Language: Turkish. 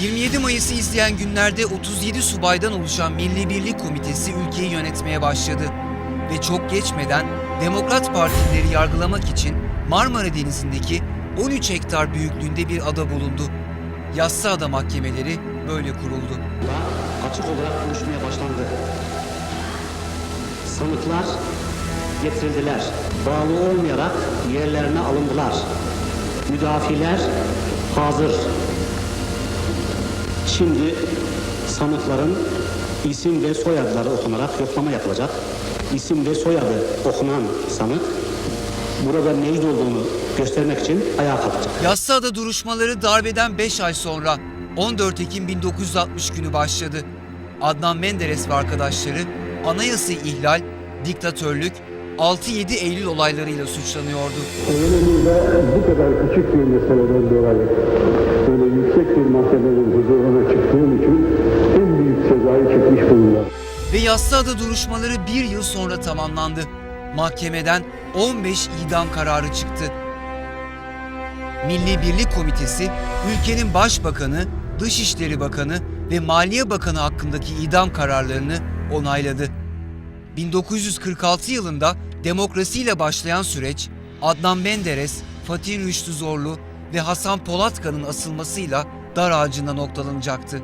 27 Mayıs'ı izleyen günlerde 37 subaydan oluşan Milli Birlik Komitesi ülkeyi yönetmeye başladı. Ve çok geçmeden Demokrat Partilileri yargılamak için Marmara Denizi'ndeki 13 hektar büyüklüğünde bir ada bulundu. Yassıada mahkemeleri böyle kuruldu. açık olarak konuşmaya başlandı. Sanıklar getirildiler. Bağlı olmayarak yerlerine alındılar. Müdafiler hazır. Şimdi sanıkların isim ve soyadları okunarak yoklama yapılacak. İsim ve soyadı okunan sanık burada mevcut olduğunu göstermek için ayağa kalkacak. Yassıada duruşmaları darbeden 5 ay sonra 14 Ekim 1960 günü başladı. Adnan Menderes ve arkadaşları anayasayı ihlal, diktatörlük, 6-7 Eylül olaylarıyla suçlanıyordu. Elimizde bu kadar küçük bir meseleden dolayı yüksek bir mahkemenin huzuruna çıktığım için en büyük cezayı çekmiş bulunuyorum. Ve Yassıada duruşmaları bir yıl sonra tamamlandı. Mahkemeden 15 idam kararı çıktı. Milli Birlik Komitesi, ülkenin Başbakanı, Dışişleri Bakanı ve Maliye Bakanı hakkındaki idam kararlarını onayladı. 1946 yılında demokrasiyle başlayan süreç, Adnan Menderes, Fatih Rüştü Zorlu ve Hasan Polatkan'ın asılmasıyla dar ağacında noktalanacaktı.